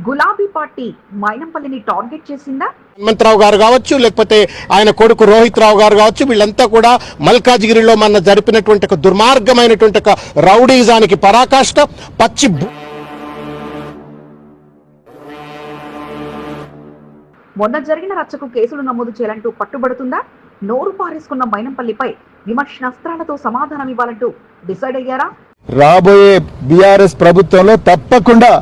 గులాబీ party మైనంపల్లిని target చేసిందా? హనుమంతరావు గారు కావచ్చు లేకపోతే ఆయన కొడుకు రోహిత్ రావు గారు కావచ్చు వీళ్ళంతా కూడా మల్కాజ్గిరిలో మన జరిపినటువంటి ఒక దుర్మార్గమైనటువంటి ఒక రౌడీజానికి పరాకాష్ట పచ్చి మొన్న జరిగిన రచ్చకు కేసులు నమోదు చేయాలంటూ పట్టుబడుతుందా? నోరు పారేసుకున్న మైనంపల్లిపై విమర్శనాస్త్రాలతో సమాధానం ఇవ్వాలంటూ డిసైడ్ అయ్యారా? రాబోయే బీఆర్ఎస్ ప్రభుత్వంలో తప్పకుండా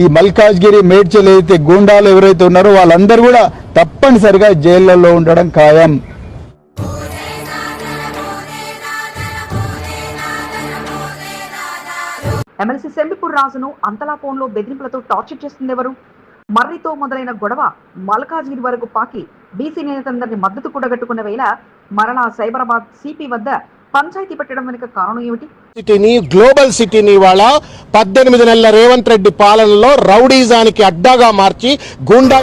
ఈ మల్కాజ్గిరి మేడ్చల్ ఏదైతే గూండాలు ఎవరైతే ఉన్నారో వాళ్ళందరూ కూడా తప్పనిసరిగా జైళ్ళలో ఉండడం ఖాయం. ఎమ్మెల్సీ సెంబిపూర్ రాజును అంతలా ఫోన్లో బెదిరింపులతో టార్చర్ చేస్తుంది ఎవరు? మర్రితో మొదలైన గొడవ మల్కాజ్గిరి వరకు పాకి బీసీ నేతలందరినీ మద్దతు కూడగట్టుకున్న వేళ మరలా సైబరాబాద్ సిపి వద్ద పంచాయతీ పెట్టడం వెనుక కారణం ఏమిటి? సిటీని గ్లోబల్ సిటీని ఇవాళ పద్దెనిమిది నెలల రేవంత్ రెడ్డి పాలనలో రౌడీజానికి అడ్డాగా మార్చి గూండా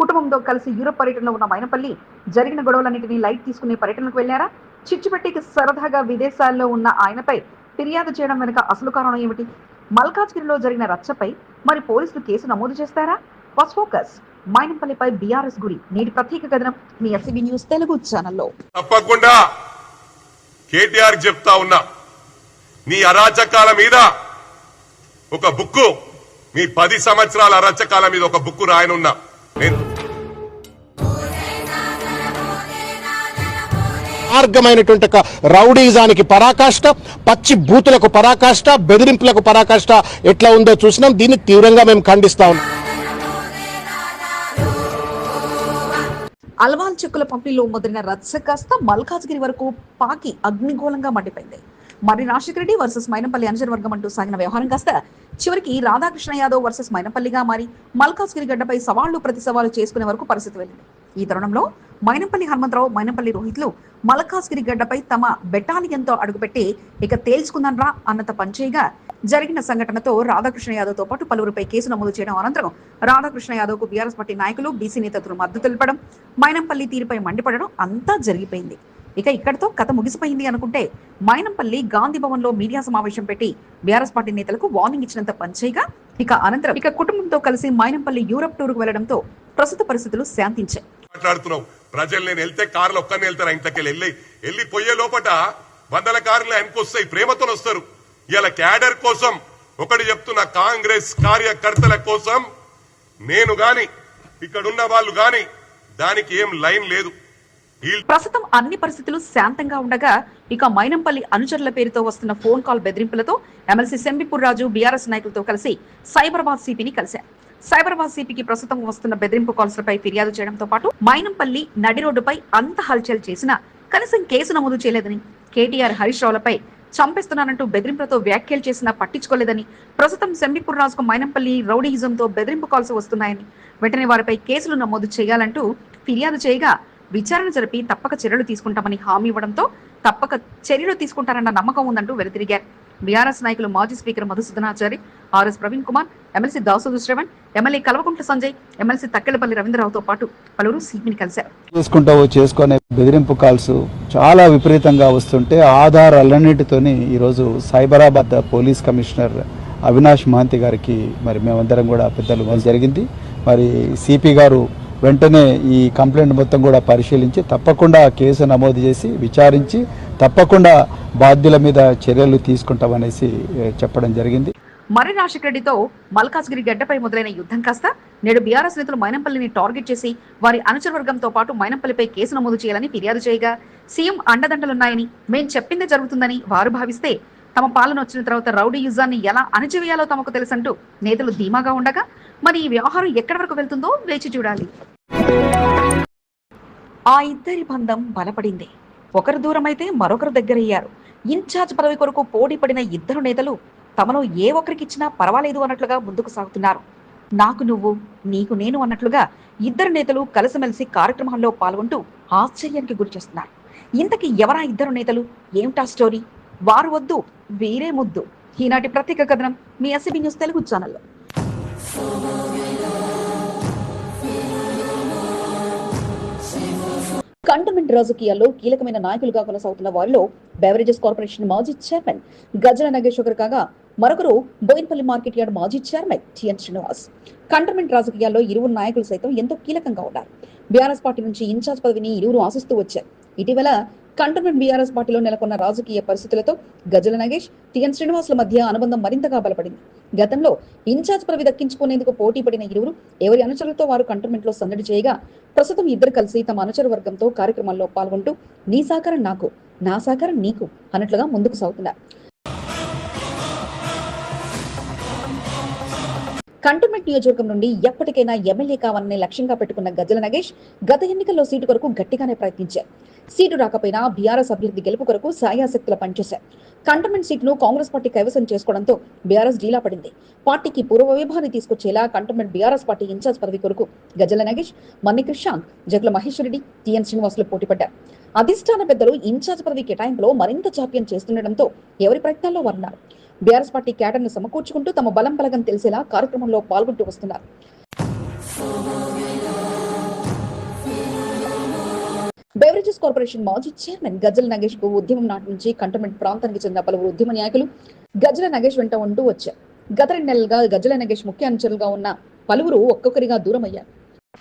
కుటుంబంతో కలిసి యూరప్ పర్యటనలో ఉన్న మైనపల్లి జరిగిన గొడవలన్నింటినీ లైట్ తీసుకునే పర్యటనకు వెళ్ళారా చిచ్చుపెట్టికి సరదాగా విదేశాల్లో ఉన్న ఆయనపై ఫిర్యాదు చేయడం వెనుక అసలు కారణం ఏమిటి? మల్కాజ్గిరిలో జరిగిన రచ్చపై మరి పోలీసులు కేసు నమోదు చేస్తారా? First focus. మైనంపల్లిపై బీఆర్ఎస్ గురి నేటి ప్రత్యేక కథనం మీ ఎస్సీబీ న్యూస్ తెలుగు ఛానల్లో. తప్పకుండా కేటీఆర్ చెప్తా ఉన్నా. నీ అరాచకాల మీద ఒక బుక్కు మీ పది సంవత్సరాల అరాచకాల మీద ఒక బుక్కు రాయనున్నా. నేను మార్గమైనటువంటి ఒక రౌడీజానికి పరాకాష్ట పచ్చి బూతులకు పరాకాష్ట బెదిరింపులకు పరాకాష్ట ఎట్లా ఉందో చూసినాం. దీన్ని తీవ్రంగా మేము ఖండిస్తా ఉన్నాం. అల్వాల్ చెక్కుల పంపిణీలో మొదలైన రచ్చ కాస్త మల్కాజ్గిరి వరకు పాకి అగ్నిగోళంగా మండిపోయింది. మరి రాజశేఖర రెడ్డి వర్సెస్ మైనంపల్లి అంజన్ వర్గం అంటూ సాగిన వ్యవహారం కాస్త చివరికి రాధాకృష్ణ యాదవ్ వర్సెస్ మైనపల్లిగా మారి మల్కాజ్గిరి గడ్డపై సవాళ్ళు ప్రతి సవాలు చేసుకునే వరకు పరిస్థితి వెళ్ళింది. ఈ తరుణంలో మైనంపల్లి హనుమంతరావు మైనంపల్లి రోహిత్లు మల్కాజ్గిరి గడ్డపై తమ బెటాలియన్తో అడుగుపెట్టి ఇక తేల్చుకుందనరా అన్నంత పనిచేయగా జరిగిన సంఘటనతో రాధాకృష్ణ యాదవ్తో పాటు పలువురిపై కేసు నమోదు చేయడం అనంతరం రాధాకృష్ణ యాదవ్కు బీఆర్ఎస్ పార్టీ నాయకులు బీసీ నేతలు మద్దతు తెలపడం మైనంపల్లి తీరుపై మండిపడడం అంతా జరిగిపోయింది. ఇక ఇక్కడితో కథ ముగిసిపోయింది అనుకుంటే మైనంపల్లి గాంధీ భవన్లో మీడియా సమావేశం పెట్టి బీఆర్ఎస్ పార్టీ నేతలకు వార్నింగ్ ఇచ్చినంత పనిచేయగా ఇక అనంతరం ఇక కుటుంబంతో కలిసి మైనంపల్లి యూరప్ టూర్కు వెళ్ళడంతో ప్రస్తుత పరిస్థితులు శాంతించాయి. మాట్లాడుతున్నావు. ప్రజలు నేను వెళ్తే కార్లు ఒక్కరిని వెళ్తారు? ఇంతకెళ్ళి వెళ్ళి వెళ్ళి పోయే లోపట వందల కార్లు ఆయనకు వస్తాయి. ప్రేమతో వస్తారు. ఇలా క్యాడర్ కోసం ఒకటి చెప్తున్న. కాంగ్రెస్ కార్యకర్తల కోసం నేను గాని ఇక్కడ ఉన్న వాళ్ళు గాని దానికి ఏం లైన్ లేదు. ప్రస్తుతం అన్ని పరిస్థితులు శాంతంగా ఉండగా ఇక మైనంపల్లి అనుచరుల పేరుతో వస్తున్న ఫోన్ కాల్ బెదిరింపులతో ఎమ్మెల్సీ సెంబిపూర్ రాజు బీఆర్ఎస్ నాయకులతో కలిసి సైబరాబాద్ సిపిని కలిశారు. సైబరాబాద్ సిపికి ప్రస్తుతం వస్తున్న బెదిరింపు కాల్స్లపై ఫిర్యాదు చేయడంతో పాటు మైనంపల్లి నడి రోడ్డుపై అంత హల్చల్ చేసినా కనీసం కేసు నమోదు చేయలేదని కేటీఆర్ హరీష్ రావులపై చంపేస్తున్నానంటూ బెదిరింపులతో వ్యాఖ్యలు చేసినా పట్టించుకోలేదని ప్రస్తుతం సెంబిపూర్ రాజుకు మైనంపల్లి రౌడీయిజంతో బెదిరింపు కాల్స్ వస్తున్నాయని వెంటనే వారిపై కేసులు నమోదు చేయాలంటూ ఫిర్యాదు చేయగా విచారణ జరిపి తప్పక చర్యలు తీసుకుంటామని హామీ ఇవ్వడంతో తప్పక చర్యలు తీసుకుంటారన్న నమ్మకం ఉందంటూ వెలుతిరిగారు. బీఆర్ఎస్ నాయకులు మాజీ speaker Madhusudhanachari RS Praveen Kumar MLC Dasoju Sravan MLA Kalvakuntla Sanjay MLC Takkellapalli రవీంద్రరావుతో పాటు పలువురు సీపీని కలిశారు. చేసుకుంటావో చేసుకునే బెదిరింపు కాల్స్ చాలా విపరీతంగా వస్తుంటే ఆధారాలన్నిటితోని ఈరోజు సైబరాబాద్ పోలీస్ కమిషనర్ అవినాష్ మహంతి గారికి మరి మేమందరం కూడా పెద్దలు జరిగింది. మరి సిపి గారు వెంటనే ఈ కంప్లైంట్ మొత్తం కూడా పరిశీలించి తప్పకుండా కేసు నమోదు చేసి విచారించి తప్పకుండా బాధ్యుల మీద చర్యలు తీసుకుంటామనేసి చెప్పడం జరిగింది. మర్రి రాజశేఖర రెడ్డితో మల్కాజ్గిరి గడ్డపై మొదలైన యుద్ధం కాస్త నేడు బీఆర్ఎస్ నేతలు మైనంపల్లిని టార్గెట్ చేసి వారి అనుచర వర్గంతో పాటు మైనంపల్లిపై కేసు నమోదు చేయాలని ఫిర్యాదు చేయగా సీఎం అండదండలున్నాయని మేం చెప్పిందే జరుగుతుందని వారు భావిస్తే తమ పాలన వచ్చిన తర్వాత రౌడీ యుజాన్ని ఎలా అణచివేయాలో తమకు తెలుసంటూ నేతలు ధీమాగా ఉండగా మరి ఈ వ్యవహారం ఎక్కడి వరకు వెళ్తుందో వేచి చూడాలి. ఆ ఇద్దరి బంధం బలపడింది. ఒకరు దూరమైతే మరొకరు దగ్గరయ్యారు. ఇన్ఛార్జ్ పదవి కొరకు పోటీ పడిన ఇద్దరు నేతలు తమను ఏ ఒక్కరికి ఇచ్చినా పర్వాలేదు అన్నట్లుగా ముందుకు సాగుతున్నారు. నాకు నువ్వు నీకు నేను అన్నట్లుగా ఇద్దరు నేతలు కలిసిమెలిసి కార్యక్రమాల్లో పాల్గొంటూ ఆశ్చర్యానికి గురి చేస్తున్నారు. ఇంతకీ ఎవరా ఇద్దరు నేతలు? ఏమిటా స్టోరీ? వారు వద్దు వీరే ముద్దు. ఈనాటి ప్రత్యేక కథనం మీ ఎస్సీబీ న్యూస్ తెలుగు ఛానల్లో. కంటోన్మెంట్ రాజకీయాల్లో కీలకమైన నాయకులుగా కొనసాగుతున్న వారిలో బెవరేజెస్ కార్పొరేషన్ మాజీ చైర్మన్ గజల నాగేశ్వర్ కాగా మరొకరు బోయిన్పల్లి మార్కెట్ యార్డ్ మాజీ chairman T N Srinivas. Cantonment రాజకీయాల్లో ఇరువురు నాయకులు సైతం ఎంతో కీలకంగా ఉన్నారు. బీఆర్ఎస్ పార్టీ నుంచి ఇన్ఛార్జ్ పదవిని ఇరువురు ఆశిస్తూ వచ్చారు. ఇటీవల కంటోన్మెంట్ బీఆర్ఎస్ పార్టీలో నెలకొన్న రాజకీయ పరిస్థితులతో గజల నగేష్ టిఎన్ శ్రీనివాసుల మధ్య అనుబంధం మరింతగా బలపడింది. గతంలో ఇన్ఛార్జ్ పదవి దక్కించుకునేందుకు పోటీ పడిన ఇరువురు ఎవరి అనుచరులతో వారు కంటోన్మెంట్లో సందడి చేయగా ప్రస్తుతం ఇద్దరు కలిసి తమ అనుచర వర్గంతో కార్యక్రమాల్లో పాల్గొంటూ నీ సహకారం నాకు నా సహకారం నీకు అన్నట్లుగా ముందుకు సాగుతున్నారు. కంటోన్మెంట్ నియోజకవర్గం నుండి ఎప్పటికైనా ఎమ్మెల్యే కావాలనే లక్ష్యంగా పెట్టుకున్న గజల నగేష్ గత ఎన్నికల్లో సీటు కొరకు గట్టిగానే ప్రయత్నించారు. సీటు రాకపోయినా బీఆర్ఎస్ అభ్యర్థి గెలుపు కొరకు సాయాశక్తుల పనిచేశారు కంటోన్మెంట్ సీట్ను కాంగ్రెస్ పార్టీ కైవసం చేసుకోవడంతో బీఆర్ఎస్ డీలా పడింది. పార్టీకి పూర్వ వైభవాన్ని తీసుకొచ్చేలా కంటోన్మెంట్ బీఆర్ఎస్ పార్టీ ఇన్ఛార్జ్ పదవి కొరకు గజల నగేష్ మన్ని కృషాంక్ జగ్ల మహేశ్వరరెడ్డి టిఎన్ శ్రీనివాసులు పోటీపడ్డారు. అధిష్టాన పెద్దలు ఇన్ఛార్జ్ పదవి కేటాయింపులో మరింత జాప్యం చేస్తుండటంతో ఎవరి ప్రయత్నాల్లో వారున్నారు? బీఆర్ఎస్ పార్టీ కేడర్ను సమకూర్చుకుంటూ తమ బలం బలగం తెలిసేలా కార్యక్రమంలో పాల్గొంటూ వస్తున్నారు. బెవరేజెస్ కార్పొరేషన్ మాజీ చైర్మన్ గజల నగేష్కు ఉద్యమం నాటి నుంచి కంటోన్మెంట్ ప్రాంతానికి చెందిన పలువురు ఉద్యమ నాయకులు గజల నగేష్ వెంట ఉంటూ వచ్చారు. గత రెండు నెలలుగా గజల నగేష్ ముఖ్య అనుచరులుగా ఉన్న పలువురు ఒక్కొక్కరిగా దూరం అయ్యారు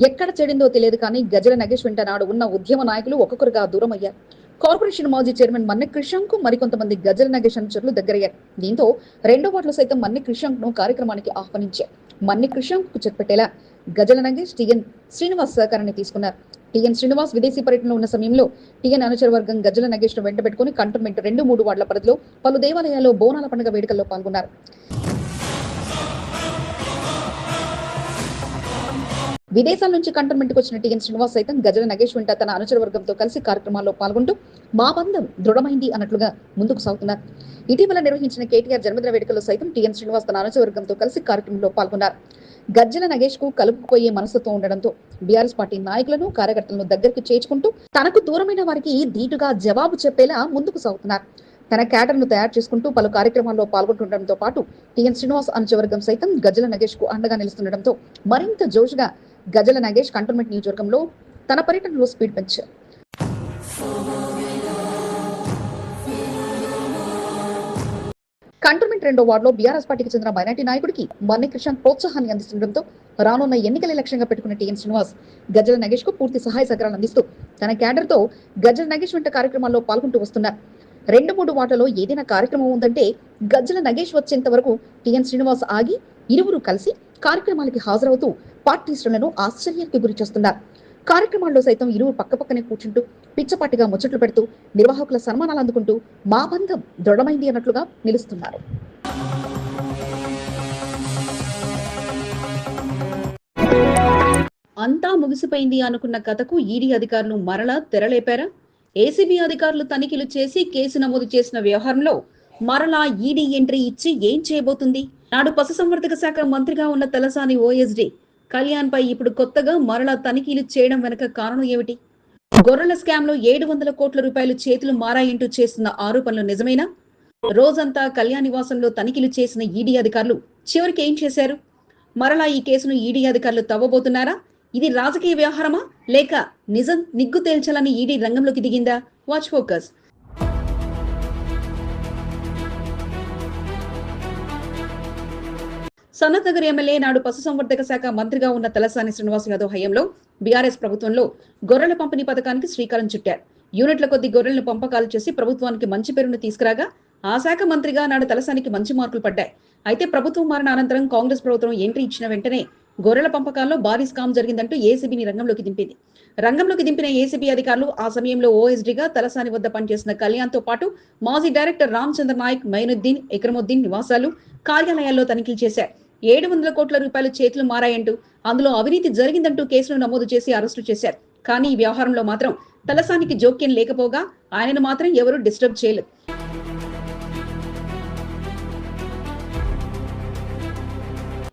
ఎక్కడ చెడిందో తెలియదు కానీ గజల నగేష్ వెంట నాడు ఉన్న ఉద్యమ నాయకులు ఒక్కొక్కరుగా దూరం అయ్యారు కార్పొరేషన్ మాజీ చైర్మన్ మన్నె కృషాంక్ మరికొంతమంది గజల నగేష్ అనుచరులు దగ్గరయ్యారు. దీంతో రెండో పాటలు సైతం మన్నె క్రిషంక్ను కార్యక్రమానికి ఆహ్వానించారు. మన్నె కృషాంక్కు చెప్పెట్టేలా గజల టిఎన్ శ్రీనివాస్ సహకారాన్ని తీసుకున్నారు. టిఎన్ శ్రీనివాస్ విదేశీ పర్యటనలో ఉన్న సమయంలో టిఎన్ అనుచర వర్గం గజల నగేష్ను వెంటబెట్టుకుని కంటోన్మెంట్ రెండు మూడు వార్డుల పరిధిలో పలు దేవాలయాల్లో బోనాల పండుగ వేడుకల్లో పాల్గొన్నారు. విదేశాల నుంచి కంటోన్మెంట్కి వచ్చిన టిఎన్ శ్రీనివాస్ సైతం గజల నగేష్ వెంట తన అనుచర వర్గంతో కలిసి కార్యక్రమాల్లో పాల్గొంటూ మా బంధం దృఢమైంది అన్నట్లుగా ముందుకు సాగుతున్నారు. ఇటీవల నిర్వహించిన కేటీఆర్ జన్మదిన వేడుకల్లో సైతం టిఎన్ శ్రీనివాస్ తన అనుచర వర్గంతో కలిసి కార్యక్రమంలో పాల్గొన్నారు. గజ్జల నగేష్కు కలుపుకుపోయే మనసుతో ఉండడంతో బీఆర్ఎస్ పార్టీ నాయకులను కార్యకర్తలను దగ్గరికి చేర్చుకుంటూ తనకు దూరమైన వారికి ధీటుగా జవాబు చెప్పేలా ముందుకు సాగుతున్నారు. తన క్యాడర్ను తయారు చేసుకుంటూ పలు కార్యక్రమాల్లో పాల్గొంటుండటంతో పాటు టిఎన్ శ్రీనివాస్ అనుచవర్గం సైతం గజల నగేష్కు అండగా నిలుస్తుండటంతో మరింత జోష్గా గజల నగేష్ కంటోన్మెంట్ నియోజకవర్గంలో తన పర్యటనలో స్పీడ్ పెంచారు. కంటోన్మెంట్ రెండో వార్డులో బీఆర్ఎస్ పార్టీకి చెందిన మైనార్టీ నాయకుడికి మన్ని కృష్ణ ప్రోత్సాహాన్ని అందిస్తుండటంతో రానున్న ఎన్నికల లక్ష్యంగా పెట్టుకున్న టీఎన్ శ్రీనివాస్ గజల నగేష్కు పూర్తి సహాయ సహకారాలు అందిస్తూ తన క్యాడర్తో గజల నగేష్ వంటి కార్యక్రమాల్లో పాల్గొంటూ వస్తున్నారు. రెండు మూడు వార్డులలో ఏదైనా కార్యక్రమం ఉందంటే గజ్జల నగేష్ వచ్చేంత వరకు టిఎన్ శ్రీనివాస్ ఆగి ఇరువురు కలిసి కార్యక్రమాలకి హాజరవుతూ పార్టీ శ్రేణులను ఆశ్చర్యానికి గురి చేస్తున్నారు కార్యక్రమాల్లో సైతం ఇరువురు పక్కపక్కనే కూర్చుంటూ పిచ్చపాటిగా ముచ్చట్లు పెడుతూ నిర్వాహకుల సన్మానాలు అందుకుంటూ మా బంధం దృఢమైంది అన్నట్లుగా నిలుస్తున్నారు. అంతా ముగిసిపోయింది అనుకున్న కథకు ఈడీ అధికారులు మరలా తెరలేపారా? ఏసీబీ అధికారులు తనిఖీలు చేసి కేసు నమోదు చేసిన వ్యవహారంలో మరలా ఈడీ ఎంట్రీ ఇచ్చి ఏం చేయబోతుంది? నాడు పశుసంవర్ధక శాఖ మంత్రిగా ఉన్న తలసాని ఓఎస్డి కళ్యాణ్ పై ఇప్పుడు కొత్తగా మరలా తనిఖీలు చేయడం వెనక కారణం ఏమిటి? గొర్రెల స్కామ్లో ఏడు వందల కోట్ల రూపాయలు చేతులు మారాయంటూ చేస్తున్న ఆరోపణలు నిజమేనా? రోజంతా కళ్యాణ్ నివాసంలో తనిఖీలు చేసిన ఈడీ అధికారులు చివరికి ఏం చేశారు? మరలా ఈ కేసును ఈడీ అధికారులు తవ్వబోతున్నారా? ఇది రాజకీయ వ్యవహారమా? లేక నిజం నిగ్గు తేల్చాలని ఈడీ రంగంలోకి దిగిందా? Watch focus Sanath Nagar MLA నాడు పశుసంవర్ధక శాఖ మంత్రిగా ఉన్న తలసాని శ్రీనివాస్ యాదవ్ హయాంలో బీఆర్ఎస్ ప్రభుత్వంలో గొర్రెల పంపిణీ పథకానికి శ్రీకారం చుట్టారు. యూనిట్ల కొద్ది గొర్రెలను పంపకాలు చేసి ప్రభుత్వానికి మంచి పేరును తీసుకురాగా ఆ శాఖ మంత్రిగా నాడు తలసానికి మంచి మార్కులు పడ్డాయి. అయితే ప్రభుత్వం మారిన అనంతరం కాంగ్రెస్ ప్రభుత్వం ఎంట్రీ ఇచ్చిన వెంటనే గొర్రెల పంపకాల్లో భారీ స్కామ్ జరిగిందంటూ ఏసీబీని రంగంలోకి దింపింది. రంగంలోకి దింపిన ఏసీబీ అధికారులు ఆ సమయంలో ఓఎస్డీగా తలసాని వద్ద పనిచేసిన కళ్యాణ్తో పాటు మాజీ డైరెక్టర్ రామచంద్ర నాయక్ మైనుద్దీన్ ఇక్రముద్దీన్ నివాసాలు కార్యాలయాల్లో తనిఖీలు చేశారు. ఏడు వందల కోట్ల రూపాయలు చేతులు మారాయంటూ అందులో అవినీతి జరిగిందంటూ కేసును నమోదు చేసి అరెస్టు చేశారు. కానీ ఈ వ్యవహారంలో మాత్రం తలసానికి జోక్యం లేకపోగా ఆయనను మాత్రం ఎవరూ డిస్టర్బ్ చేయలేదు.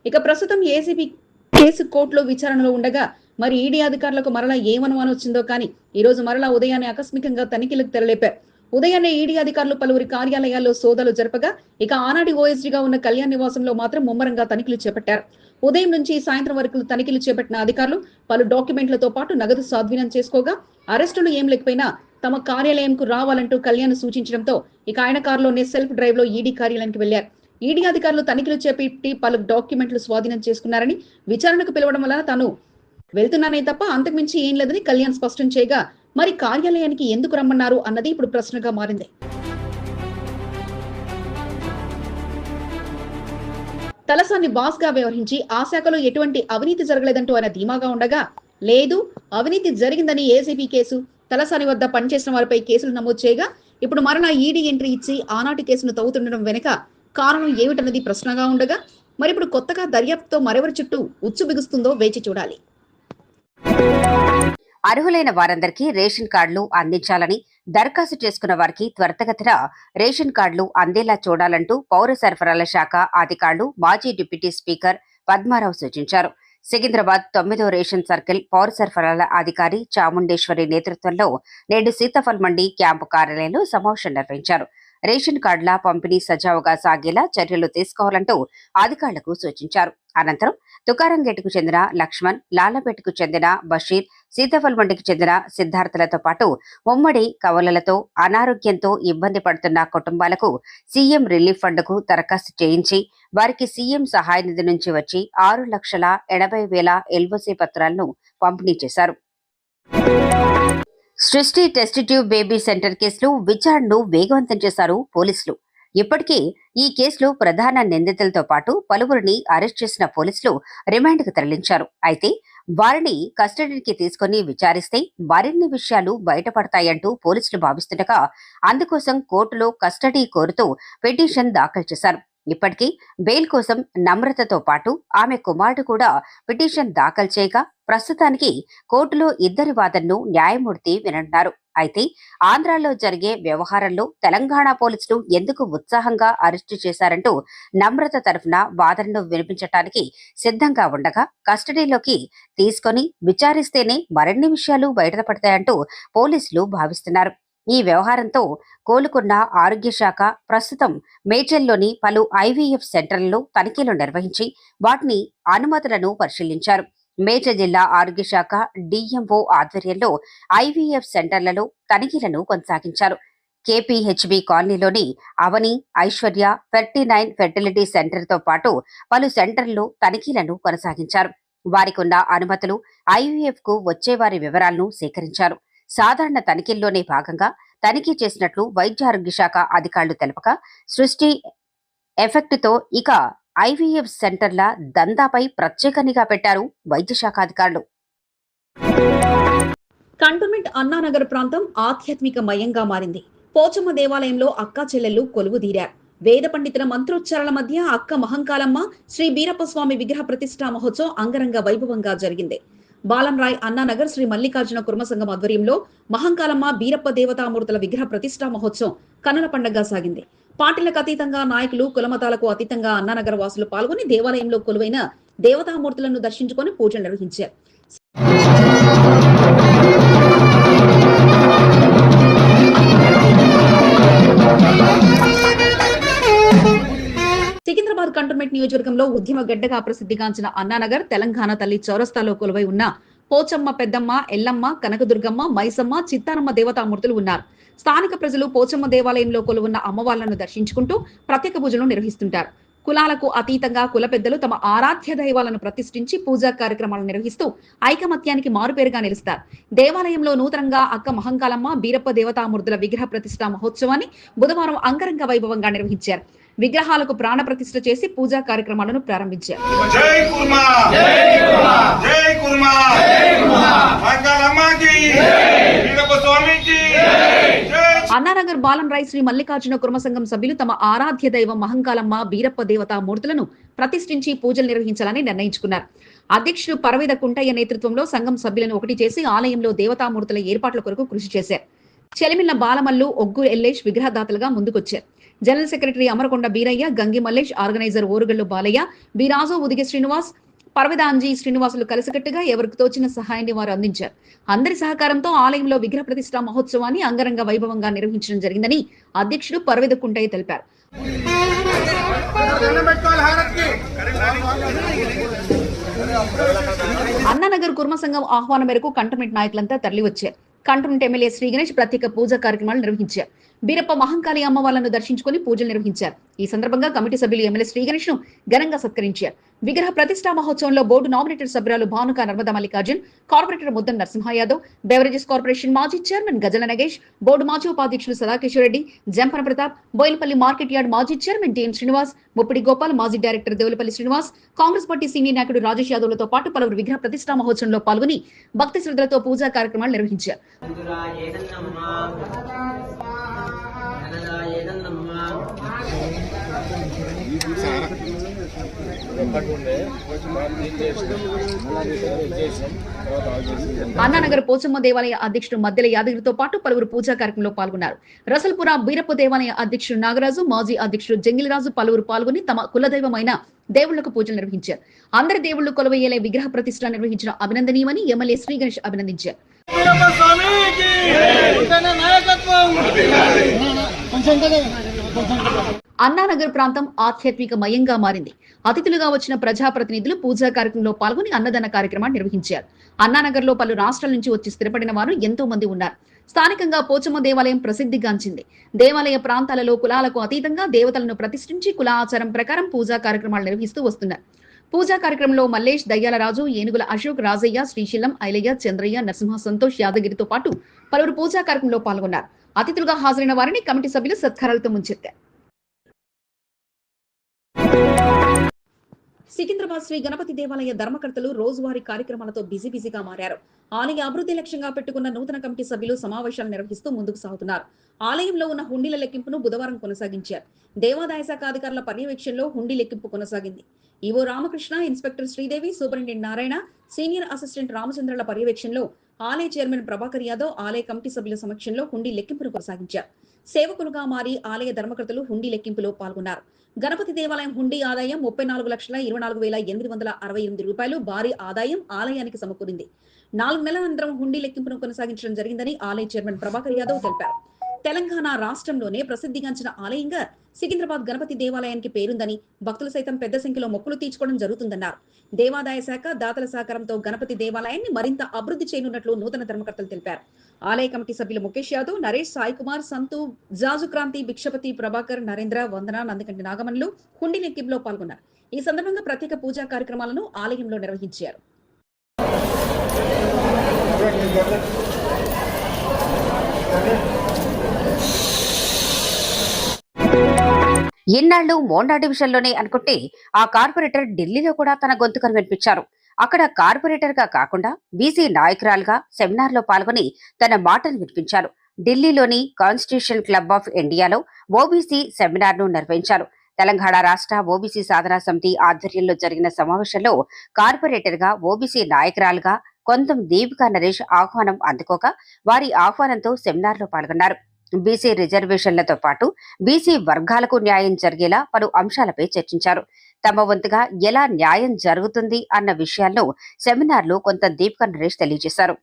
ఇక ప్రస్తుతం ఏసీబీ కేసు కోర్టులో విచారణలో ఉండగా మరి ఈడీ అధికారులకు మరలా ఏమనుమానం వచ్చిందో కానీ ఈ రోజు మరలా ఉదయాన్నే ఆకస్మికంగా తనిఖీలకు తెరలేపారు. ఉదయాన్నే ఈడీ అధికారులు పలువురి కార్యాలయాల్లో సోదాలు జరపగా ఇక ఆనాటి ఓఎస్డీగా ఉన్న కళ్యాణ్ నివాసంలో మాత్రం ముమ్మరంగా తనిఖీలు చేపట్టారు. ఉదయం నుంచి సాయంత్రం వరకు తనిఖీలు చేపట్టిన అధికారులు పలు డాక్యుమెంట్లతో పాటు నగదు స్వాధీనం చేసుకోగా అరెస్టులు ఏం లేకపోయినా తమ కార్యాలయంకు రావాలంటూ కళ్యాణ్ సూచించడంతో ఇక ఆయన కారులోనే సెల్ఫ్ డ్రైవ్లో ఈడీ కార్యాలయానికి వెళ్ళారు ఈడీ అధికారులు తనిఖీలు చేపట్టి పలు డాక్యుమెంట్లు స్వాధీనం చేసుకున్నారని విచారణకు పిలవడం వలన తాను వెళ్తున్నానే తప్ప అంతకుమించి ఏం లేదని కళ్యాణ్ స్పష్టం చేయగా మరి కార్యాలయానికి ఎందుకు రమ్మన్నారు అన్నది ఇప్పుడు ప్రశ్నగా మారింది. తలసాని బాస్గా వ్యవహరించి ఆ శాఖలో ఎటువంటి అవినీతి జరగలేదంటూ ఆయన ధీమాగా ఉండగా లేదు అవినీతి జరిగిందని ఏసీబీ కేసు తలసాని వద్ద పనిచేసిన వారిపై కేసులు నమోదు చేయగా ఇప్పుడు మరణ ఈడీ ఎంట్రీ ఇచ్చి ఆనాటి కేసును తవ్వుతుండడం వెనుక కారణం ఏమిటన్నది ప్రశ్నగా ఉండగా మరి ఇప్పుడు కొత్తగా దర్యాప్తుతో మరెవరి చుట్టూ ఉచ్చు బిగుస్తుందో వేచి చూడాలి. అర్హులైన వారందరికీ రేషన్ కార్డులు అందించాలని దరఖాస్తు చేసుకున్న వారికి త్వరితగతిన రేషన్ కార్డులు అందేలా చూడాలంటూ పౌర సరఫరాల శాఖ అధికారులు మాజీ డిప్యూటీ స్పీకర్ పద్మారావు సూచించారు. సికింద్రాబాద్ తొమ్మిదో రేషన్ సర్కిల్ పౌర సరఫరాల అధికారి చాముండేశ్వరి నేతృత్వంలో నేడు సీతాఫల్ మండి క్యాంపు కార్యాలయంలో సమావేశం నిర్వహించారు. రేషన్ కార్డుల పంపిణీ సజావుగా సాగేలా చర్యలు తీసుకోవాలంటూ అధికారులకు సూచించారు. అనంతరం తుకారంగేట్కు చెందిన లక్ష్మణ్ లాలపేటకు చెందిన బషీర్ సీతాఫల్మండికి చెందిన సిద్ధార్థులతో పాటు ఉమ్మడి కవలలతో అనారోగ్యంతో ఇబ్బంది పడుతున్న కుటుంబాలకు సీఎం రిలీఫ్ ఫండ్కు దరఖాస్తు చేయించి వారికి సీఎం సహాయ నిధి నుంచి వచ్చి ఆరు లక్షల ఎనభై వేల ఎల్ఓసీ పత్రాలను పంపిణీ చేశారు. సృష్టి టెస్ట్ ట్యూబ్ బేబీ సెంటర్ కేసులో విచారణను వేగవంతం చేశారు పోలీసులు. ఇప్పటికీ ఈ కేసులో ప్రధాన నిందితులతో పాటు పలువురిని అరెస్ట్ చేసిన పోలీసులు రిమాండ్కు తరలించారు. అయితే వారిని కస్టడీకి తీసుకుని విచారిస్తే మరిన్ని విషయాలు బయటపడతాయంటూ పోలీసులు భావిస్తుండగా అందుకోసం కోర్టులో కస్టడీ కోరుతూ పిటిషన్ దాఖలు చేశారు. ఇప్పటికీ బెయిల్ కోసం నమ్రతతో పాటు ఆమె కుమారుడు కూడా పిటిషన్ దాఖలు చేయగా ప్రస్తుతానికి కోర్టులో ఇద్దరి వాదనను న్యాయమూర్తి వినంటున్నారు అయితే ఆంధ్రాలో జరిగే వ్యవహారంలో తెలంగాణ పోలీసులు ఎందుకు ఉత్సాహంగా అరెస్టు చేశారంటూ నమ్రత తరఫున వాదనను వినిపించటానికి సిద్ధంగా ఉండగా కస్టడీలోకి తీసుకొని విచారిస్తేనే మరిన్ని విషయాలు బయటపడతాయంటూ పోలీసులు భావిస్తున్నారు. ఈ వ్యవహారంతో కోలుకున్న ఆరోగ్య శాఖ ప్రస్తుతం మేడ్చల్లోని పలు ఐవీఎఫ్ సెంటర్లలో తనిఖీలు నిర్వహించి వాటిని అనుమతులను పరిశీలించారు. మేడ్చల్ జిల్లా ఆరోగ్య శాఖ డిఎంఓ ఆధ్వర్యంలో ఐవీఎఫ్ సెంటర్లలో తనిఖీలను కొనసాగించారు. కేపీహెచ్బి కాలనీలోని Avani Aishwarya ferty nine fertility సెంటర్తో పాటు పలు సెంటర్లు తనిఖీలను కొనసాగించారు. వారికున్న అనుమతులు ఐవీఎఫ్కు వచ్చేవారి వివరాలను సేకరించారు. సాధారణ తనిఖీల్లోనే భాగంగా తనిఖీ చేసినట్లు వైద్య ఆరోగ్య శాఖ అధికారులు తెలపక సృష్టి ఎఫెక్ట్తో ఇక ఐవీఎఫ్ సెంటర్ల దందాపై ప్రత్యేక నిఘా పెట్టారు వైద్యశాఖ అధికారులు కంటోన్మెంట్ అన్నానగర్ ప్రాంతం ఆధ్యాత్మిక మయంగా మారింది. పోచమ్మ దేవాలయంలో అక్కా చెల్లెళ్ళు కొలువు తీరారు. వేద పండితుల మంత్రోచ్చారణ మధ్య అక్క మహంకాలమ్మ శ్రీ బీరప్ప స్వామి విగ్రహ ప్రతిష్టా మహోత్సవం అంగరంగ వైభవంగా జరిగింది. బాలంరాయ్ అన్నానగర్ శ్రీ మల్లికార్జున కుర్మసంఘం ఆధ్వర్యంలో మహంకాలమ్మ బీరప్ప దేవతామూర్తుల విగ్రహ ప్రతిష్టా మహోత్సవం కన్నుల పండగగా సాగింది. పార్టీలకు అతీతంగా నాయకులు కులమతాలకు అతీతంగా అన్నానగర్ వాసులు పాల్గొని దేవాలయంలో కొలువైన దేవతామూర్తులను దర్శించుకొని పూజలు నిర్వహించారు. సికింద్రాబాద్ కంటోన్మెంట్ నియోజకవర్గంలో ఉద్యమ గడ్డగా ప్రసిద్ధిగాంచిన అన్నానగర్ తెలంగాణ తల్లి చౌరస్తాలో కొలువై ఉన్న పోచమ్మ పెద్దమ్మ ఎల్లమ్మ కనకదుర్గమ్మ మైసమ్మ చిత్తారమ్మ దేవతామూర్తులు ఉన్నారు. స్థానిక ప్రజలు పోచమ్మ దేవాలయంలో కొలువున్న అమ్మవార్లను దర్శించుకుంటూ ప్రత్యేక పూజలు నిర్వహిస్తుంటారు. కులాలకు అతీతంగా కుల పెద్దలు తమ ఆరాధ్య దైవాలను ప్రతిష్ఠించి పూజా కార్యక్రమాలు నిర్వహిస్తూ ఐకమత్యానికి మారుపేరుగా నిలుస్తారు. దేవాలయంలో నూతనంగా అక్క మహంకాలమ్మ బీరప్ప దేవతామూర్తుల విగ్రహ ప్రతిష్ఠా మహోత్సవాన్ని బుధవారం అంగరంగ వైభవంగా నిర్వహించారు. విగ్రహాలకు ప్రాణ ప్రతిష్ఠ చేసి పూజా కార్యక్రమాలను ప్రారంభించారు. జై కుర్మా జై కుర్మా జై కుర్మా జై కుర్మా మంగళమ్మకి! వీరప్ప స్వామికి! జై! అన్నానగర్ బాలన్ రాయ్ శ్రీ మల్లికార్జున కుర్మ సంఘం సభ్యులు తమ ఆరాధ్య దైవం మహంకాలమ్మ బీరప్ప దేవతా మూర్తులను ప్రతిష్ఠించి పూజలు నిర్వహించాలని నిర్ణయించుకున్నారు. అధ్యక్షుడు పరవేద కుంటయ్య నేతృత్వంలో సంఘం సభ్యులను ఒకటి చేసి ఆలయంలో దేవతామూర్తుల ఏర్పాట్ల కొరకు కృషి చేశారు. చెలిమిల్ల బాలమల్లు ఒగ్గు ఎల్లేష్ విగ్రహదాతలుగా ముందుకొచ్చారు. General secretary Amarakonda Beeraiah Gangi Mallesh organiser Orugallu Balaiah Beeraju Udige Srinivas Parvadanji Srinivasulu కలిసికట్టుగా ఎవరికి తోచిన సహాయాన్ని వారు అందించారు. అందరి సహకారంతో ఆలయంలో విగ్రహ ప్రతిష్ఠా మహోత్సవాన్ని అంగరంగ వైభవంగా నిర్వహించడం జరిగిందని అధ్యక్షుడు పర్వద కుంటయ్య తెలిపారు. అన్నానగర్ కుర్మ సంఘం ఆహ్వానం మేరకు కంటోన్మెంట్ నాయకులంతా తరలివచ్చారు. కంటోన్మెంట్ ఎమ్మెల్యే శ్రీ గణేష్ ప్రత్యేక పూజా కార్యక్రమాలు నిర్వహించారు. బీరప్ప మహంకాళి అమ్మవార్లను దర్శించుకుని పూజలు నిర్వహించారు. ఈ సందర్భంగా కమిటీ సభ్యులు ఎమ్మెల్యే శ్రీగణేష్ను ఘనంగా సత్కరించారు. విగ్రహ ప్రతిష్టా మహోత్సవంలో బోర్డు నామినేటెడ్ సభ్యురాలు Bhanuka Narmada Mallikarjun corporator Muddam Narasimha Yadav beverages corporation మాజీ చైర్మన్ గజల నగేష్ బోర్డు మాజీ ఉపాధ్యక్షులు సదాకిషోర్ రెడ్డి జంపన ప్రతాప్ బోయినపల్లి మార్కెట్ యార్డ్ మాజీ చైర్మన్ టిఎన్ శ్రీనివాస్ ముప్పిడి గోపాల్ మాజీ director Devulapalli Srinivas Congress party senior నాయకుడు రాజేష్ యాదవ్లతో పాటు పలువురు విగ్రహ ప్రతిష్టా మహోత్సవంలో పాల్గొని భక్తి శ్రద్ధలతో పూజా కార్యక్రమాలు నిర్వహించారు. అన్నానగర్ పోచమ్మ దేవాలయ అధ్యక్షుడు మద్దెల యాదగిరితో పాటు పలువురు పూజా కార్యక్రమంలో పాల్గొన్నారు. రసల్పుర బీరప్ప దేవాలయ అధ్యక్షుడు నాగరాజు మాజీ అధ్యక్షుడు జంగిలిరాజు పలువురు పాల్గొని తమ కులదైవమైన దేవుళ్ళకు పూజలు నిర్వహించారు. అందరి దేవుళ్ళు కొలువయ్యేలే విగ్రహ ప్రతిష్ట నిర్వహించడం అభినందనీయమని ఎమ్మెల్యే శ్రీ గణేష్ అభినందించారు అన్నానగర్ ప్రాంతం ఆధ్యాత్మిక మయంగా మారింది. అతిథులుగా వచ్చిన ప్రజాప్రతినిధులు పూజా కార్యక్రమంలో పాల్గొని అన్నదాన కార్యక్రమాన్ని నిర్వహించారు. అన్నానగర్లో పలు రాష్ట్రాల నుంచి వచ్చి స్థిరపడిన వారు ఎంతో మంది ఉన్నారు. స్థానికంగా పోచమ్మ దేవాలయం ప్రసిద్ధిగాంచింది దేవాలయ ప్రాంతాలలో కులాలకు అతీతంగా దేవతలను ప్రతిష్ఠించి కుల ఆచారం ప్రకారం పూజా కార్యక్రమాలు నిర్వహిస్తూ వస్తున్నారు. పూజా కార్యక్రమంలో మల్లేష్ దయ్యాలరాజు ఏనుగుల అశోక్ రాజయ్య శ్రీశైలం ఐలయ్య చంద్రయ్య నరసింహ సంతోష్ యాదగిరితో పాటు పలువురు పూజా కార్యక్రమంలో పాల్గొన్నారు. అతిథులుగా హాజరైన వారిని కమిటీ సభ్యులు సత్కారాలతో ముంచెత్తారు. సికింద్రాబాద్ శ్రీ గణపతి దేవాలయ ధర్మకర్తలు రోజువారీ కార్యక్రమాలతో బిజీ బిజీగా మారారు. ఆలయ అభివృద్ధి లక్ష్యంగా పెట్టుకున్న నూతన కమిటీ సభ్యులు సమావేశాలు నిర్వహిస్తూ ముందుకు సాగుతున్నారు. ఆలయంలో ఉన్న హుండీల లెక్కింపును బుధవారం కొనసాగించారు. దేవాదాయ శాఖ అధికారుల పర్యవేక్షణలో హుండీ లెక్కింపు కొనసాగింది. EO Ramakrishna inspector Sridevi superintendent Narayana senior assistant రామచంద్రల పర్యవేక్షణలో ఆలయ చైర్మన్ ప్రభాకర్ యాదవ్ ఆలయ కమిటీ సభ్యుల సమక్షంలో హుండీ లెక్కింపును కొనసాగించారు. సేవకులుగా మారి ఆలయ ధర్మకర్తలు హుండీ లెక్కింపులో పాల్గొన్నారు. గణపతి దేవాలయం హుండీ ఆదాయం ముప్పై నాలుగు లక్షల ఇరవై నాలుగు వేల ఎనిమిది వందల అరవై ఎనిమిది రూపాయలు భారీ ఆదాయం ఆలయానికి సమకూరింది. నాలుగు నెలల అనంతరం హుండీ లెక్కింపును కొనసాగించడం జరిగిందని ఆలయ చైర్మన్ ప్రభాకర్ యాదవ్ తెలిపారు. తెలంగాణ రాష్ట్రంలోనే ప్రసిద్ధిగాంచిన ఆలయంగా సికింద్రాబాద్ గణపతి దేవాలయానికి పేరుందని భక్తులు సైతం పెద్ద సంఖ్యలో మొక్కులు తీర్చుకోవడం జరుగుతుందన్నారు. దేవాదాయ శాఖ దాతల సహకారంతో గణపతి దేవాలయాన్ని మరింత అభివృద్ధి చేయనున్నట్లు నూతన ధర్మకర్తలు తెలిపారు. ఆలయ కమిటీ సభ్యులు ముఖేష్ యాదవ్ నరేష్ సాయి కుమార్ సంతు జాజు క్రాంతి భిక్షపతి ప్రభాకర్ నరేంద్ర వందన నందకంటి నాగమణులు హుండీ లెక్కింపులో పాల్గొన్నారు. ఈ సందర్భంగా ప్రత్యేక పూజా కార్యక్రమాలను ఆలయంలో నిర్వహించారు. ఇన్నాళ్ళు మోండా డివిజన్లోనే అనుకుంటే ఆ కార్పొరేటర్ ఢిల్లీలో కూడా తన గొంతుకను వినిపించారు అక్కడ కార్పొరేటర్గా కాకుండా బీసీ నాయకురాలుగా సెమినార్లో పాల్గొని తన మాటలు వినిపించారు. ఢిల్లీలోని కాన్స్టిట్యూషన్ క్లబ్ ఆఫ్ ఇండియాలో ఓబీసీ సెమినార్ను నిర్వహించారు. తెలంగాణ రాష్ట్ర ఓబీసీ సాధనా సమితి ఆధ్వర్యంలో జరిగిన సమావేశంలో కార్పొరేటర్గా ఓబీసీ నాయకురాలుగా కొంతం దీపికా నరేష్ ఆహ్వానం అందుకోక వారి ఆహ్వానంతో సెమినార్లో పాల్గొన్నారు. బీసీ రిజర్వేషన్లతో పాటు బీసీ వర్గాలకు న్యాయం జరిగేలా పలు అంశాలపై చర్చించారు. తమ వంతుగా ఎలా న్యాయం జరుగుతుంది అన్న విషయాల్లో సెమినార్లో కొంత దీపికా నరేష్ తెలియజేశారు.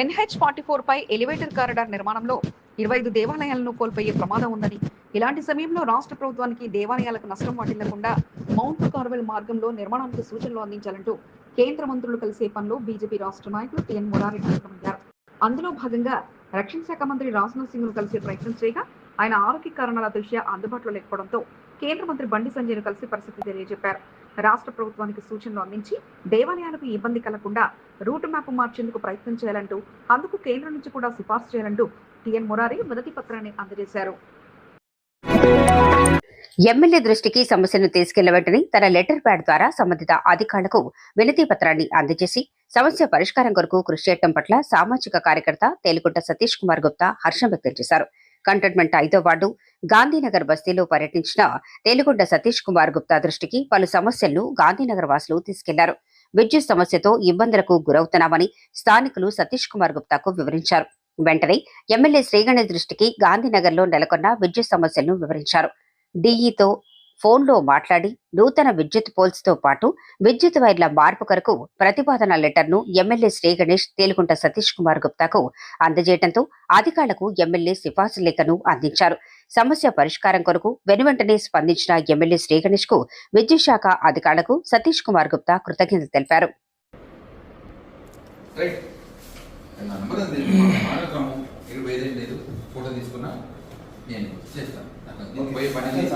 ఎన్హెచ్ ఫార్టీ ఫోర్ పై ఎలివేటర్ కారిడార్ నిర్మాణంలో ఇరవై ఐదు దేవాలయాలను కోల్పోయే ప్రమాదం ఉందని ఇలాంటి సమయంలో రాష్ట్ర ప్రభుత్వానికి దేవాలయాలకు నష్టం వాటిల్లకుండా మౌంట్ కార్వెల్ మార్గంలో నిర్మాణానికి సూచనలు అందించాలంటూ కేంద్ర మంత్రులు కలిసే పనిలో బీజేపీ రాష్ట్ర నాయకులు టిఎన్ మురారెడ్డి నియమించారు అందులో భాగంగా రక్షణ శాఖ మంత్రి రాజ్నాథ్ సింగ్ను కలిసే ప్రయత్నం చేయగా ఆయన ఆరోగ్య కారణాల దృష్ట్యా అందుబాటులో లేకపోవడంతో కేంద్ర మంత్రి బండి సంజయ్ను కలిసి పరిస్థితి తెలియజెప్పారు. రాష్ట్ర ప్రభుత్వానికి సూచనలు అందించి దేవాలయాలకు ఇబ్బంది కలగకుండా రూట్ మ్యాప్ మార్చేందుకు ప్రయత్నం చేయాలంటూ అందుకు కేంద్రం నుంచి కూడా సిఫార్సు చేయాలంటూ టిఎన్ మురారి మొదటి పత్రాన్ని అందజేశారు. ఎమ్మెల్యే దృష్టికి సమస్యను తీసుకెళ్ళవటని తన లెటర్ ప్యాడ్ ద్వారా సంబంధిత అధికారులకు వినతి పత్రాన్ని అందజేసి సమస్య పరిష్కారం కొరకు కృషి చేయటం పట్ల సామాజిక కార్యకర్త తేలికుంట సతీష్ కుమార్ గుప్తా హర్షం వ్యక్తం చేశారు. కంటోన్మెంట్ ఐదో వార్డు గాంధీనగర్ బస్తీలో పర్యటించిన తేలికుంట సతీష్ కుమార్ గుప్తా దృష్టికి పలు సమస్యలను గాంధీనగర్ వాసులు తీసుకెళ్ళారు. విద్యుత్ సమస్యతో ఇబ్బందులకు గురవుతున్నామని స్థానికులు సతీష్ కుమార్ గుప్తాకు వివరించారు. వెంటనే ఎమ్మెల్యే శ్రీగణేష్ దృష్టికి గాంధీనగర్లో నెలకొన్న విద్యుత్ సమస్యలను వివరించారు. డీఈతో ఫోన్లో మాట్లాడి నూతన విద్యుత్ పోల్స్తో పాటు విద్యుత్ వైర్ల మార్పు కొరకు ప్రతిపాదన లెటర్ను ఎమ్మెల్యే శ్రీ గణేష్ తేలుకుంట సతీష్ కుమార్ గుప్తాకు అందజేయడంతో అధికారులకు ఎమ్మెల్యే సిఫార్సు లేఖను అందించారు. సమస్య పరిష్కారం కొరకు వెనువెంటనే స్పందించిన ఎమ్మెల్యే శ్రీ గణేష్కు విద్యుత్ శాఖ అధికారులకు సతీష్ కుమార్ గుప్తా కృతజ్ఞతలు తెలిపారు రైట్ నా నంబర్ ఉంది మాట్లాడతాము ఇక్కడ వేరేం లేదు ఫోటో తీసుకున్నా నేను చేస్తాను నాకు నేను పోయే పని లేదు.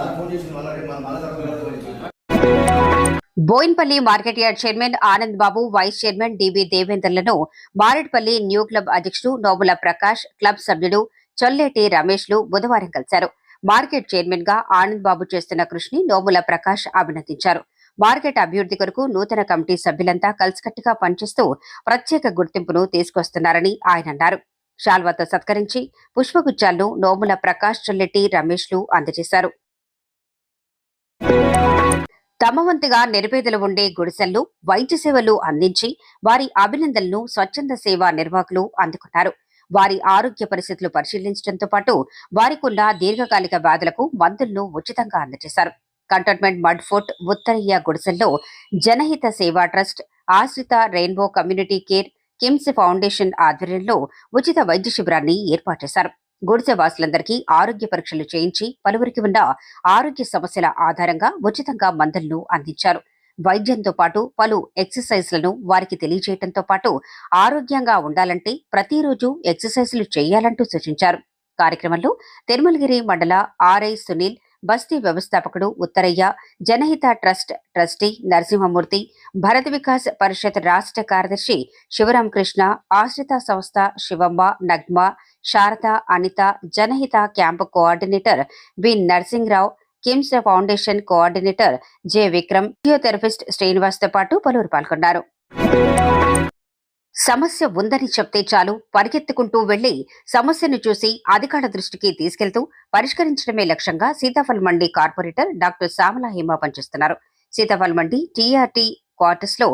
Boinpalli market yard chairman Anand Babu vice chairman DB దేవేందర్లను Marredpalli new club అధ్యక్షుడు నోముల ప్రకాష్ క్లబ్ సభ్యుడు చొల్లేటి రమేష్లు బుధవారం కలిశారు. మార్కెట్ చైర్మన్గా ఆనంద్ బాబు చేస్తున్న కృషిని నోముల ప్రకాష్ అభినందించారు. మార్కెట్ అభివృద్ధి కొరకు నూతన కమిటీ సభ్యులంతా కలిసికట్టుగా పనిచేస్తూ ప్రత్యేక గుర్తింపును తీసుకొస్తున్నారని ఆయన అన్నారు. శాల్వాతో సత్కరించి పుష్పగుచ్చాలను నోముల ప్రకాష్ చెల్లెట్టి రమేష్లు అందజేశారు. తమ వంతుగా నిరుపేదలు ఉండే గుడిసెల్లో వైద్య సేవలు అందించి వారి అభినందనలను స్వచ్ఛంద సేవా నిర్వాహకులు అందుకున్నారు. వారి ఆరోగ్య పరిస్థితులు పరిశీలించడంతో పాటు వారికున్న దీర్ఘకాలిక వ్యాధులకు మందులను ఉచితంగా అందజేశారు. కంటోన్మెంట్ మడ్ ఫోర్ట్ ఉత్తరయ్య గుడిసెల్లో Janahita Seva trust Ashrita rainbow community care KIMS foundation ఆధ్వర్యంలో ఉచిత వైద్య శిబిరాన్ని ఏర్పాటు చేశారు. గుడిసె వాసులందరికీ ఆరోగ్య పరీక్షలు చేయించి పలువురికి ఉన్న ఆరోగ్య సమస్యల ఆధారంగా ఉచితంగా మందులను అందించారు. వైద్యంతో పాటు పలు ఎక్సర్సైజ్లను వారికి తెలియజేయడంతో పాటు ఆరోగ్యంగా ఉండాలంటే ప్రతిరోజు ఎక్సర్సైజ్లు చేయాలంటూ సూచించారు. కార్యక్రమంలో తిరుమలగిరి మండల ఆర్ఐ సునీల్ బస్తీ వ్యవస్థాపకుడు ఉత్తరయ్య జనహిత ట్రస్ట్ ట్రస్టీ నరసింహమూర్తి భరత్ వికాస్ పరిషత్ రాష్ట్ర కార్యదర్శి శివరామకృష్ణ ఆశ్రిత సంస్థ Shivamma Nagma Sharada Anitha Janahita camp coordinator B Narasimharao KIMS foundation coordinator J. Vikram physiotherapist శ్రీనివాస్తో పాటు పలువురు పాల్గొన్నారు. సమస్య ఉందని చెప్తే చాలు పరిగెత్తుకుంటూ వెళ్ళి సమస్యను చూసి అధికారుల దృష్టికి తీసుకెళ్తూ పరిష్కరించడమే లక్ష్యంగా సీతాఫల్ మండి కార్పొరేటర్ డాక్టర్ శ్యామల హేమ పనిచేస్తున్నారు. సీతాఫల్ మండి టీఆర్టీ క్వార్టర్స్లో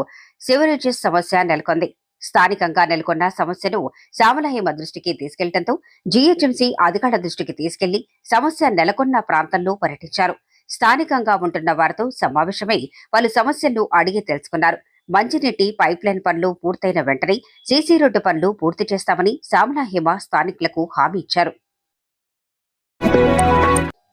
సివరేజెస్ సమస్య నెలకొంది. స్థానికంగా నెలకొన్న సమస్యను శ్యామలహేమ దృష్టికి తీసుకెళ్ళడంతో జీహెచ్ఎంసీ అధికారుల దృష్టికి తీసుకెళ్ళి సమస్య నెలకొన్న ప్రాంతంలో పర్యటించారు. స్థానికంగా ఉంటున్న వారితో సమావేశమై పలు సమస్యలను అడిగి తెలుసుకున్నారు. మంచినీటి పైప్ లైన్ పనులు పూర్తయిన వెంటనే సీసీ రోడ్డు పనులు పూర్తి చేస్తామని శ్యామలహేమ స్థానికులకు హామీ ఇచ్చారు.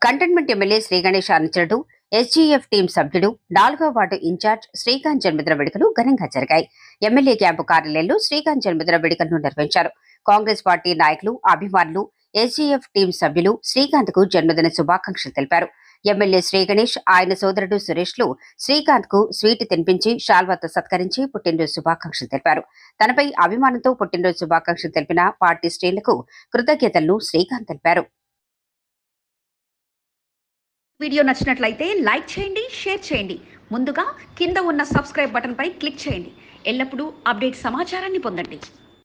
కంటైన్మెంట్ ఎమ్మెల్యే శ్రీ గణేష్ అనుచరుడు ఎస్జీఎఫ్ టీం సభ్యుడు నాలుగో వార్డు ఇన్ఛార్జ్ శ్రీకాంత్ జన్మదిన వేడుకలు ఘనంగా జరిగాయి. ఎమ్మెల్యే క్యాంపు కార్యాలయంలో శ్రీకాంత్ జన్మదిన వేడుకలను నిర్వహించారు. కాంగ్రెస్ పార్టీ నాయకులు అభిమానులు ఎస్జీఎఫ్ టీం సభ్యులు శ్రీకాంత్కు జన్మదిన శుభాకాంక్షలు తెలిపారు. ఎమ్మెల్యే శ్రీ గణేష్ ఆయన సోదరుడు సురేష్లు శ్రీకాంత్కు స్వీట్ తినిపించి షాల్వాతో సత్కరించి పుట్టినరోజు శుభాకాంక్షలు తెలిపారు. తనపై అభిమానంతో పుట్టినరోజు శుభాకాంక్షలు తెలిపిన పార్టీ శ్రేణులకు కృతజ్ఞతలను శ్రీకాంత్ తెలిపారు. వీడియో నచ్చినట్లయితే లైక్ చేయండి షేర్ చేయండి. ముందుగా కింద ఉన్న సబ్స్క్రైబ్ బటన్పై క్లిక్ చేయండి. ఎల్లప్పుడూ అప్డేట్ సమాచారాన్ని పొందండి.